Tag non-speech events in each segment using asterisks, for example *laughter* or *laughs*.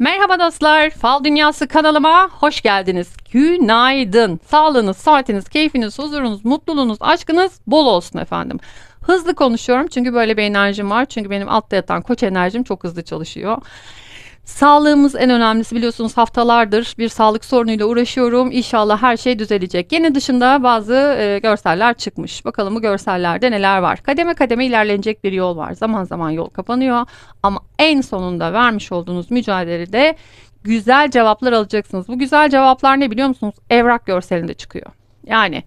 Merhaba dostlar, Fal Dünyası kanalıma hoş geldiniz. Günaydın. Sağlığınız, saatiniz, keyfiniz, huzurunuz, mutluluğunuz, aşkınız bol olsun efendim. Hızlı konuşuyorum çünkü böyle bir enerjim var. Çünkü benim altta yatan koç enerjim çok hızlı çalışıyor. Sağlığımız en önemlisi biliyorsunuz haftalardır bir sağlık sorunuyla uğraşıyorum. İnşallah her şey düzelecek. Yine dışında bazı e, görseller çıkmış. Bakalım bu görsellerde neler var. Kademe kademe ilerlenecek bir yol var. Zaman zaman yol kapanıyor ama en sonunda vermiş olduğunuz mücadelede güzel cevaplar alacaksınız. Bu güzel cevaplar ne biliyor musunuz? Evrak görselinde çıkıyor. Yani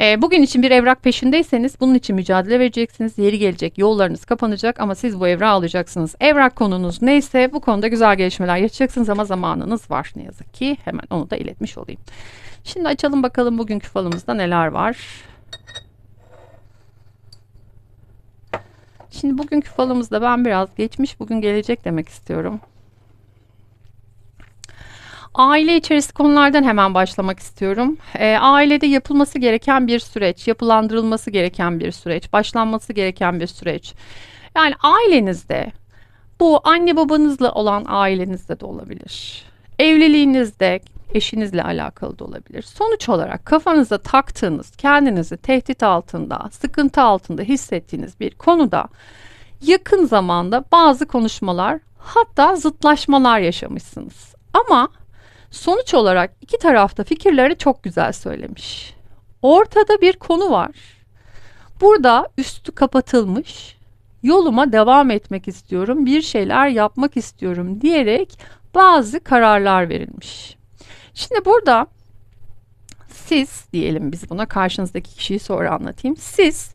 e, bugün için bir evrak peşindeyseniz bunun için mücadele vereceksiniz. Yeri gelecek, yollarınız kapanacak ama siz bu evrağı alacaksınız. Evrak konunuz neyse bu konuda güzel gelişmeler yaşayacaksınız ama zamanınız var ne yazık ki. Hemen onu da iletmiş olayım. Şimdi açalım bakalım bugünkü falımızda neler var. Şimdi bugünkü falımızda ben biraz geçmiş bugün gelecek demek istiyorum. Aile içerisi konulardan hemen başlamak istiyorum. E, ailede yapılması gereken bir süreç, yapılandırılması gereken bir süreç, başlanması gereken bir süreç. Yani ailenizde, bu anne babanızla olan ailenizde de olabilir. Evliliğinizde, eşinizle alakalı da olabilir. Sonuç olarak kafanıza taktığınız, kendinizi tehdit altında, sıkıntı altında hissettiğiniz bir konuda yakın zamanda bazı konuşmalar hatta zıtlaşmalar yaşamışsınız. Ama Sonuç olarak iki tarafta fikirleri çok güzel söylemiş. Ortada bir konu var. Burada üstü kapatılmış. Yoluma devam etmek istiyorum, bir şeyler yapmak istiyorum diyerek bazı kararlar verilmiş. Şimdi burada siz diyelim biz buna karşınızdaki kişiyi sonra anlatayım. Siz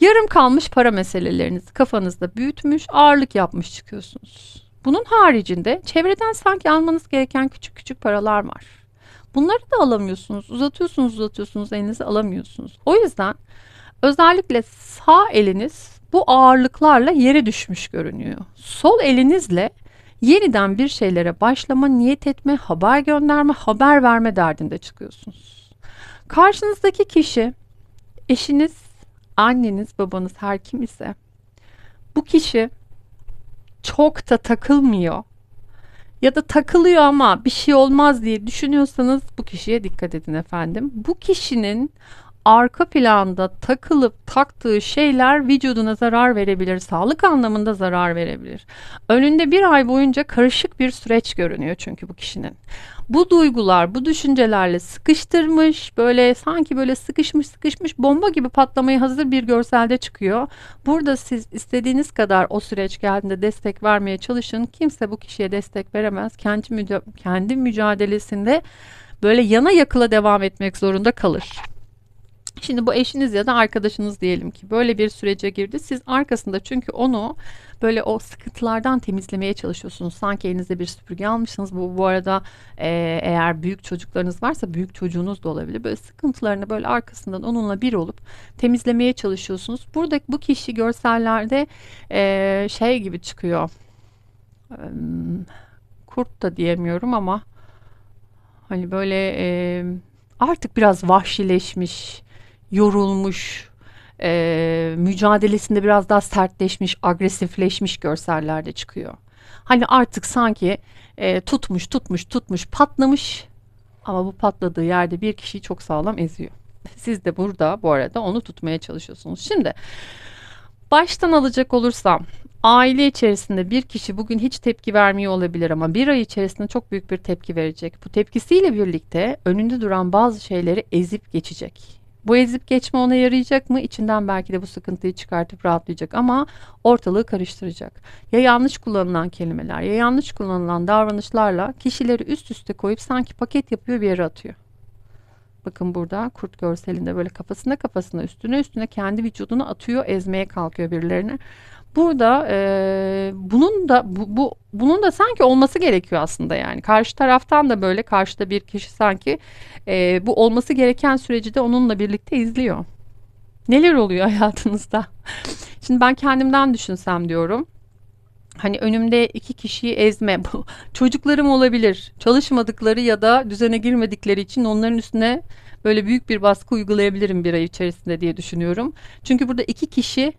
yarım kalmış para meselelerinizi kafanızda büyütmüş, ağırlık yapmış çıkıyorsunuz. Bunun haricinde çevreden sanki almanız gereken küçük küçük paralar var. Bunları da alamıyorsunuz. Uzatıyorsunuz uzatıyorsunuz elinizi alamıyorsunuz. O yüzden özellikle sağ eliniz bu ağırlıklarla yere düşmüş görünüyor. Sol elinizle yeniden bir şeylere başlama, niyet etme, haber gönderme, haber verme derdinde çıkıyorsunuz. Karşınızdaki kişi eşiniz, anneniz, babanız her kim ise bu kişi çok da takılmıyor ya da takılıyor ama bir şey olmaz diye düşünüyorsanız bu kişiye dikkat edin efendim. Bu kişinin arka planda takılıp taktığı şeyler vücuduna zarar verebilir, sağlık anlamında zarar verebilir. Önünde bir ay boyunca karışık bir süreç görünüyor çünkü bu kişinin. Bu duygular, bu düşüncelerle sıkıştırmış, böyle sanki böyle sıkışmış sıkışmış bomba gibi patlamaya hazır bir görselde çıkıyor. Burada siz istediğiniz kadar o süreç geldiğinde destek vermeye çalışın. Kimse bu kişiye destek veremez. Kendi, müca kendi mücadelesinde böyle yana yakıla devam etmek zorunda kalır. Şimdi bu eşiniz ya da arkadaşınız diyelim ki böyle bir sürece girdi. Siz arkasında çünkü onu böyle o sıkıntılardan temizlemeye çalışıyorsunuz. Sanki elinizde bir süpürge almışsınız. Bu bu arada e, eğer büyük çocuklarınız varsa büyük çocuğunuz da olabilir. Böyle sıkıntılarını böyle arkasından onunla bir olup temizlemeye çalışıyorsunuz. Burada bu kişi görsellerde e, şey gibi çıkıyor. Kurt da diyemiyorum ama hani böyle e, artık biraz vahşileşmiş yorulmuş, e, mücadelesinde biraz daha sertleşmiş, agresifleşmiş görsellerde çıkıyor. Hani artık sanki e, tutmuş, tutmuş, tutmuş, patlamış ama bu patladığı yerde bir kişiyi çok sağlam eziyor. *laughs* Siz de burada bu arada onu tutmaya çalışıyorsunuz. Şimdi baştan alacak olursam aile içerisinde bir kişi bugün hiç tepki vermiyor olabilir ama bir ay içerisinde çok büyük bir tepki verecek. Bu tepkisiyle birlikte önünde duran bazı şeyleri ezip geçecek bu ezip geçme ona yarayacak mı? İçinden belki de bu sıkıntıyı çıkartıp rahatlayacak ama ortalığı karıştıracak. Ya yanlış kullanılan kelimeler ya yanlış kullanılan davranışlarla kişileri üst üste koyup sanki paket yapıyor bir yere atıyor. Bakın burada kurt görselinde böyle kafasına kafasına üstüne üstüne kendi vücudunu atıyor, ezmeye kalkıyor birilerini. Burada e, bunun da bu, bu bunun da sanki olması gerekiyor aslında yani. Karşı taraftan da böyle karşıda bir kişi sanki e, bu olması gereken süreci de onunla birlikte izliyor. Neler oluyor *laughs* hayatınızda? Şimdi ben kendimden düşünsem diyorum. Hani önümde iki kişiyi ezme. *laughs* Çocuklarım olabilir. Çalışmadıkları ya da düzene girmedikleri için onların üstüne böyle büyük bir baskı uygulayabilirim bir ay içerisinde diye düşünüyorum. Çünkü burada iki kişi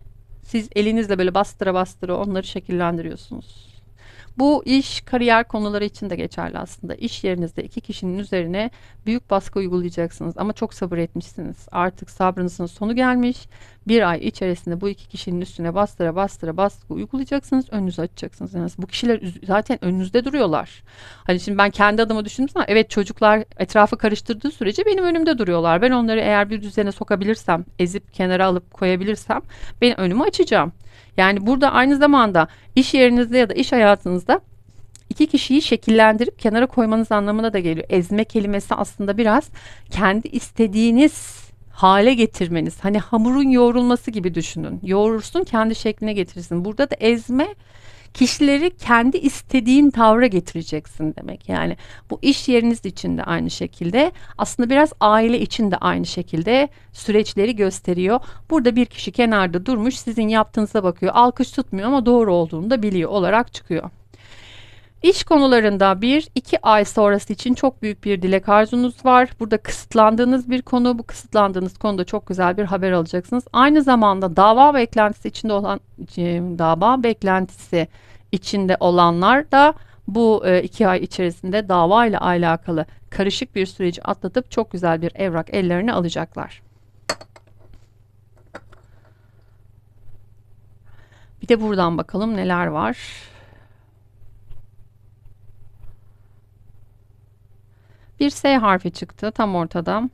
siz elinizle böyle bastıra bastıra onları şekillendiriyorsunuz. Bu iş kariyer konuları için de geçerli aslında. İş yerinizde iki kişinin üzerine büyük baskı uygulayacaksınız ama çok sabır etmişsiniz. Artık sabrınızın sonu gelmiş. Bir ay içerisinde bu iki kişinin üstüne bastıra bastıra baskı uygulayacaksınız. Önünüzü açacaksınız. Yani bu kişiler zaten önünüzde duruyorlar. Hani şimdi ben kendi adıma düşündüm ama evet çocuklar etrafı karıştırdığı sürece benim önümde duruyorlar. Ben onları eğer bir düzene sokabilirsem, ezip kenara alıp koyabilirsem ben önümü açacağım. Yani burada aynı zamanda iş yerinizde ya da iş hayatınızda iki kişiyi şekillendirip kenara koymanız anlamına da geliyor. Ezme kelimesi aslında biraz kendi istediğiniz hale getirmeniz. Hani hamurun yoğrulması gibi düşünün. Yoğurursun kendi şekline getirsin. Burada da ezme kişileri kendi istediğin tavra getireceksin demek. Yani bu iş yeriniz için de aynı şekilde aslında biraz aile için de aynı şekilde süreçleri gösteriyor. Burada bir kişi kenarda durmuş sizin yaptığınıza bakıyor. Alkış tutmuyor ama doğru olduğunu da biliyor olarak çıkıyor. İş konularında bir iki ay sonrası için çok büyük bir dilek arzunuz var. Burada kısıtlandığınız bir konu. Bu kısıtlandığınız konuda çok güzel bir haber alacaksınız. Aynı zamanda dava beklentisi içinde olan dava beklentisi içinde olanlar da bu e, iki ay içerisinde dava ile alakalı karışık bir süreci atlatıp çok güzel bir evrak ellerine alacaklar. Bir de buradan bakalım neler var. Bir S harfi çıktı tam ortada.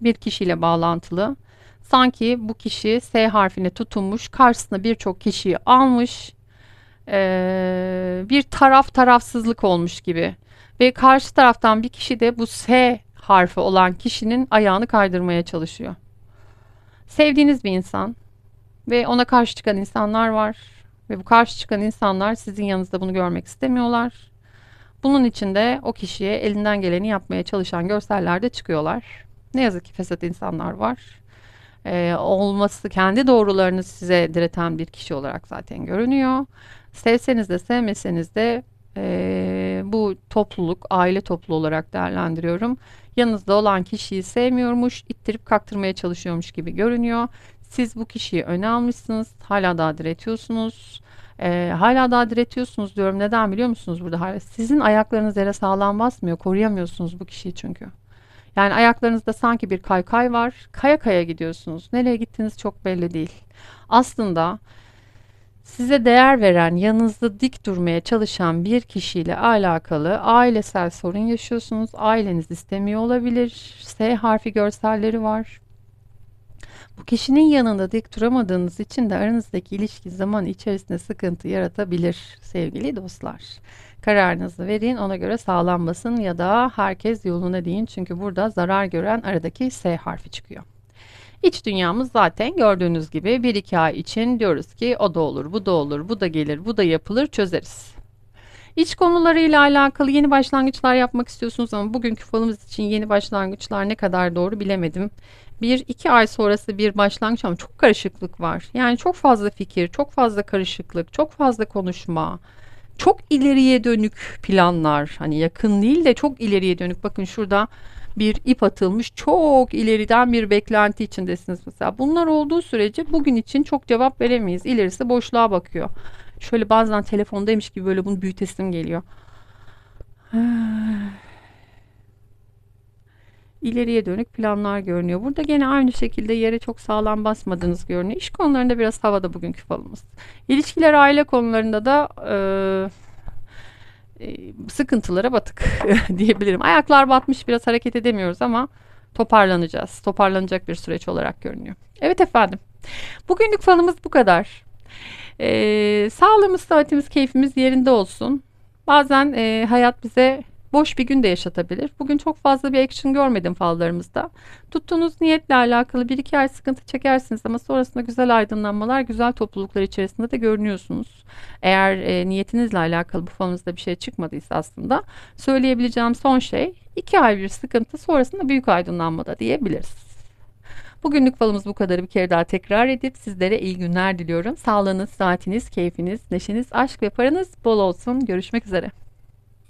Bir kişiyle bağlantılı. Sanki bu kişi S harfine tutunmuş, karşısına birçok kişiyi almış. Ee, bir taraf tarafsızlık olmuş gibi. Ve karşı taraftan bir kişi de bu S harfi olan kişinin ayağını kaydırmaya çalışıyor. Sevdiğiniz bir insan ve ona karşı çıkan insanlar var. Ve bu karşı çıkan insanlar sizin yanınızda bunu görmek istemiyorlar. Bunun için de o kişiye elinden geleni yapmaya çalışan görsellerde çıkıyorlar. Ne yazık ki fesat insanlar var. Ee, olması kendi doğrularını size direten bir kişi olarak zaten görünüyor. Sevseniz de sevmeseniz de e, bu topluluk aile topluluğu olarak değerlendiriyorum. Yanınızda olan kişiyi sevmiyormuş, ittirip kaktırmaya çalışıyormuş gibi görünüyor. Siz bu kişiyi öne almışsınız, hala daha diretiyorsunuz. E, hala daha diretiyorsunuz diyorum. Neden biliyor musunuz burada? Hala sizin ayaklarınız yere sağlam basmıyor. Koruyamıyorsunuz bu kişiyi çünkü. Yani ayaklarınızda sanki bir kaykay var. Kaya kaya gidiyorsunuz. Nereye gittiğiniz çok belli değil. Aslında size değer veren, yanınızda dik durmaya çalışan bir kişiyle alakalı ailesel sorun yaşıyorsunuz. Aileniz istemiyor olabilir. S harfi görselleri var. Bu kişinin yanında dik duramadığınız için de aranızdaki ilişki zaman içerisinde sıkıntı yaratabilir sevgili dostlar. Kararınızı verin ona göre sağlanmasın ya da herkes yoluna deyin çünkü burada zarar gören aradaki S harfi çıkıyor. İç dünyamız zaten gördüğünüz gibi 1-2 ay için diyoruz ki o da olur, bu da olur, bu da gelir, bu da yapılır, çözeriz. İç konularıyla alakalı yeni başlangıçlar yapmak istiyorsunuz ama bugünkü falımız için yeni başlangıçlar ne kadar doğru bilemedim bir iki ay sonrası bir başlangıç ama çok karışıklık var. Yani çok fazla fikir, çok fazla karışıklık, çok fazla konuşma, çok ileriye dönük planlar. Hani yakın değil de çok ileriye dönük. Bakın şurada bir ip atılmış. Çok ileriden bir beklenti içindesiniz mesela. Bunlar olduğu sürece bugün için çok cevap veremeyiz. İlerisi boşluğa bakıyor. Şöyle bazen telefondaymış gibi böyle bunu büyütesim geliyor *sighs* ileriye dönük planlar görünüyor. Burada gene aynı şekilde yere çok sağlam basmadığınız görünüyor. İş konularında biraz havada bugünkü falımız. İlişkiler aile konularında da e, e, sıkıntılara batık *laughs* diyebilirim. Ayaklar batmış biraz hareket edemiyoruz ama toparlanacağız. Toparlanacak bir süreç olarak görünüyor. Evet efendim. Bugünlük falımız bu kadar. Ee, sağlığımız, saatimiz, keyfimiz yerinde olsun. Bazen e, hayat bize boş bir gün de yaşatabilir. Bugün çok fazla bir action görmedim fallarımızda. Tuttuğunuz niyetle alakalı bir iki ay sıkıntı çekersiniz ama sonrasında güzel aydınlanmalar, güzel topluluklar içerisinde de görünüyorsunuz. Eğer e, niyetinizle alakalı bu falınızda bir şey çıkmadıysa aslında söyleyebileceğim son şey iki ay bir sıkıntı sonrasında büyük aydınlanmada diyebiliriz. Bugünlük falımız bu kadar bir kere daha tekrar edip sizlere iyi günler diliyorum. Sağlığınız, saatiniz, keyfiniz, neşeniz, aşk ve paranız bol olsun. Görüşmek üzere.